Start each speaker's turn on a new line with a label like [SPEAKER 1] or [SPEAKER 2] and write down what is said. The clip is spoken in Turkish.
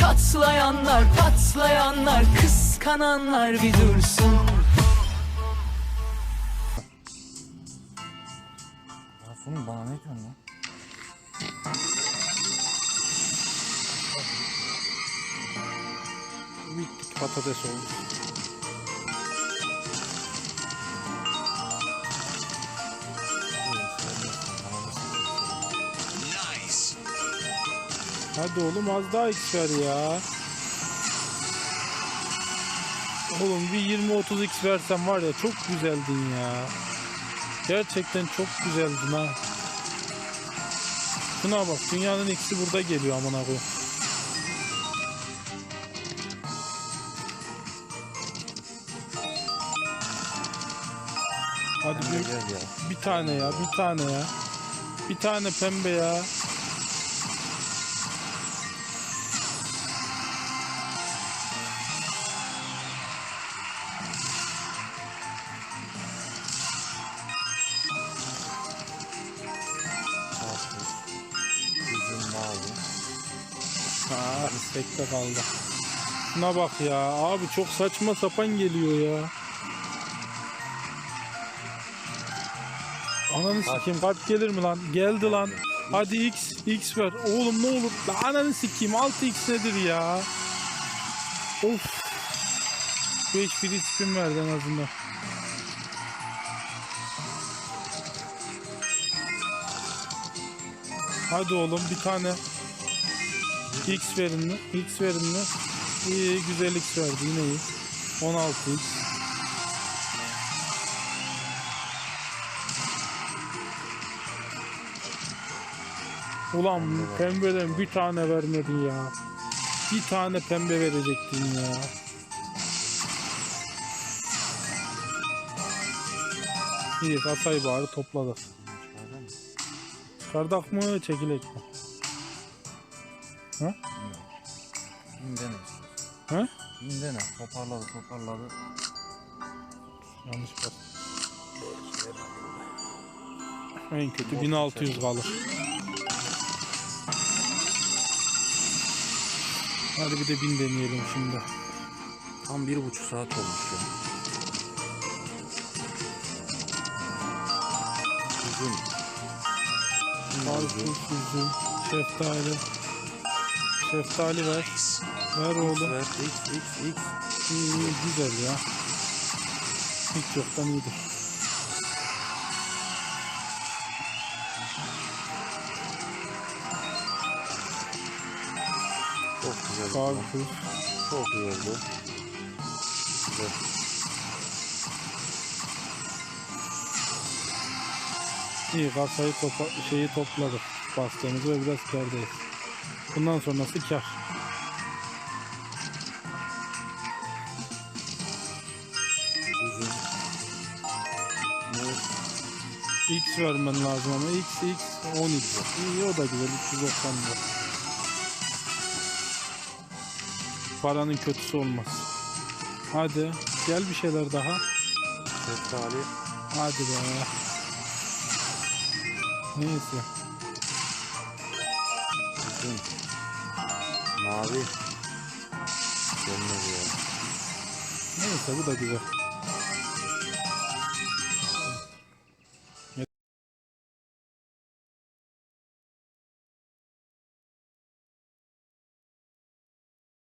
[SPEAKER 1] Çatlayanlar patlayanlar kıskananlar bir dursun
[SPEAKER 2] Sunum bana ne diyorsun lan?
[SPEAKER 3] Bittik patates oldu. Hadi oğlum az daha X ver ya. Oğlum bir 20-30 X versen var ya çok güzeldin ya. Gerçekten çok güzeldin ha. Şuna bak dünyanın X'i burada geliyor amına koyayım. Hadi bir, bir tane ya, bir tane ya. Bir tane pembe ya. Ha, istekte kaldı. Şuna bak ya. Abi çok saçma sapan geliyor ya. Ananı sikeyim kalp gelir mi lan? Geldi lan. Hadi X, X ver. Oğlum ne olur. Lan ananı sikeyim 6X nedir ya? Of. 5 bir spin verdi en azından. Hadi oğlum bir tane X verin mi? X verin mi? İyi güzel X verdi yine iyi. 16 X. Ulan pembeden bir tane vermedin ya. Bir tane pembe verecektin ya. İyi kasayı bari topladık. Çıkardak mı çekilek mi?
[SPEAKER 2] Bin dene işte.
[SPEAKER 3] He?
[SPEAKER 2] Bin dene. Toparladı toparladı.
[SPEAKER 3] Yanlış bas. En kötü 1600 kalır. Hadi bir de 1000 deneyelim şimdi.
[SPEAKER 2] Tam bir buçuk saat olmuş ya. Üzüm.
[SPEAKER 3] Karpuz, üzüm, şeftali. Şeftali ver. Ver oğlum.
[SPEAKER 2] Ver. X X X.
[SPEAKER 3] İyi, iyi, güzel ya. Hiç yoktan iyidir.
[SPEAKER 2] Çok güzel.
[SPEAKER 3] Karpuz.
[SPEAKER 2] Çok oldu. Güzel.
[SPEAKER 3] İyi kasayı topa, şeyi topladık. Bastığımızı ve biraz kârdayız. Bundan sonrası kar. X vermen lazım ama X X 12. İyi o da güzel 390 lira. Paranın kötüsü olmaz. Hadi gel bir şeyler daha. Hadi be. Neyse.
[SPEAKER 2] Üzüm. Mavi. Gelmedi ya.
[SPEAKER 3] Neyse bu da güzel.